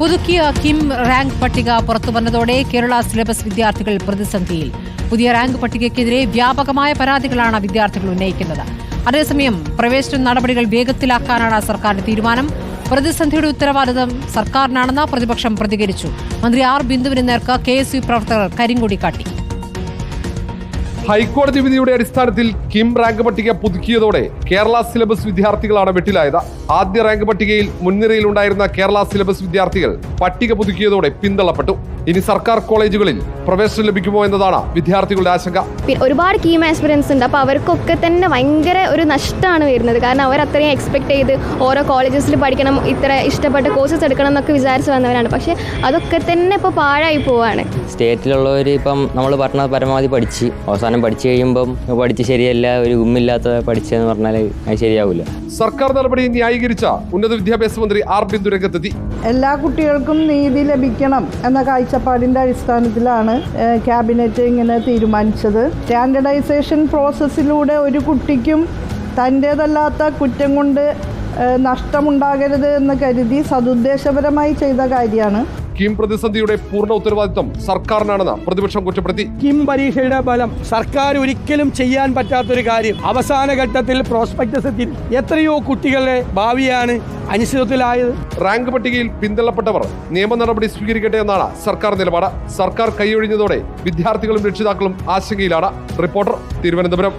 പുതുക്കിയ Kim rank പട്ടിക പുറത്തു വന്നതോടെ കേരള സിലബസ് വിദ്യാർത്ഥികൾ പ്രതിസന്ധിയിൽ. പുതിയ റാങ്ക് പട്ടികയ്ക്കെതിരെ വ്യാപകമായ പരാതികളാണ് വിദ്യാർത്ഥികൾ ഉന്നയിക്കുന്നത്. അതേസമയം പ്രവേശന നടപടികൾ വേഗത്തിലാക്കാനാണ് സർക്കാരിന്റെ തീരുമാനം. പ്രതിസന്ധിയുടെ ഉത്തരവാദിത്തം സർക്കാരിനാണെന്ന് പ്രതിപക്ഷം പ്രതികരിച്ചു. മന്ത്രി ആർ ബിന്ദുവിന് നേർക്ക് കെ എസ് യു പ്രവർത്തകർ കരിങ്കൊടി കാട്ടി. ഹൈക്കോടതി വിധിയുടെ അടിസ്ഥാനത്തിൽ കിം റാങ്ക് പട്ടിക പുതുക്കിയതോടെ കേരള സിലബസ് വിദ്യാർത്ഥികളാണ് വെട്ടിലായത്. ആദ്യ റാങ്ക് പട്ടികയിൽ മുൻനിരയിലുണ്ടായിരുന്ന കേരള സിലബസ് വിദ്യാർത്ഥികൾ പട്ടിക പുതുക്കിയതോടെ പിന്തള്ളപ്പെട്ടു. ഇനി സർക്കാർ കോളേജുകളിൽ പ്രവേശനം ലഭിക്കുമോ എന്നതാണ് വിദ്യാർത്ഥികളുടെ ആശങ്ക. പിന്നെ ഒരുപാട് കീം ആസ്പിറൻസ് ഉണ്ട്. അപ്പോൾ അവർക്കൊക്കെ തന്നെ ഭയങ്കര ഒരു നഷ്ടമാണ് വരുന്നത്. കാരണം അവർ അത്രയും എക്സ്പെക്ട് ചെയ്ത് ഓരോ കോളേജസിൽ പഠിക്കണം ഇത്ര ഇഷ്ടപ്പെട്ട കോഴ്സസ് എടുക്കണം എന്നൊക്കെ വിചാരിച്ചു വന്നവരാണ്. പക്ഷേ അതൊക്കെ തന്നെ ഇപ്പോൾ പാഴായി പോവാണ്. സ്റ്റേറ്റിലുള്ളവർ ഇപ്പം നമ്മൾ പറഞ്ഞ പരമാവധി പഠിച്ച് അവസാനം പഠിച്ചു കഴിയുമ്പം പഠിച്ച് ശരിയല്ല ഒരു ഗുമ്മില്ലാത്ത പഠിച്ചതെന്ന് പറഞ്ഞാൽ അത് ശരിയാവില്ല സർക്കാർ നടപടി ന്യായീകരിച്ച ഉന്നത വിദ്യാഭ്യാസ മന്ത്രി ആർ ബിന്ദു രംഗത്തെത്തി എല്ലാ കുട്ടികൾക്കും നീതി ലഭിക്കണം എന്ന കാഴ്ചപ്പാടിന്റെ അടിസ്ഥാനത്തിലാണ് ക്യാബിനറ്റ് ഇങ്ങനെ തീരുമാനിച്ചത്. സ്റ്റാൻഡർഡൈസേഷൻ പ്രോസസ്സിലൂടെ ഒരു കുട്ടിക്കും തന്റേതല്ലാത്ത കുറ്റം കൊണ്ട് നഷ്ടമുണ്ടാകരുത് എന്ന് കരുതി സതുദ്ദേശപരമായി ചെയ്ത കാര്യമാണ്. കിം പ്രതിസന്ധിയുടെ പൂർണ ഉത്തരവാദിത്തം സർക്കാരിനാണെന്ന് പ്രതിപക്ഷം കുറ്റപ്പെടുത്തി. കിം പരീക്ഷയുടെ ഫലം സർക്കാർ ഒരിക്കലും ചെയ്യാൻ പറ്റാത്തൊരു കാര്യം. അവസാന ഘട്ടത്തിൽ പ്രോസ്പെക്ടസ് എത്തി എത്രയോ കുട്ടികളുടെ ഭാവിയാണ് അനിശ്ചിതത്വത്തിലായത്. റാങ്ക് പട്ടികയിൽ പിന്തള്ളപ്പെട്ടവർ നിയമ നടപടി സ്വീകരിക്കട്ടെ എന്നാണ് സർക്കാർ നിലപാട്. സർക്കാർ കൈയൊഴിഞ്ഞതോടെ വിദ്യാർത്ഥികളും രക്ഷിതാക്കളും ആശങ്കയിലാണ്. റിപ്പോർട്ടർ തിരുവനന്തപുരം.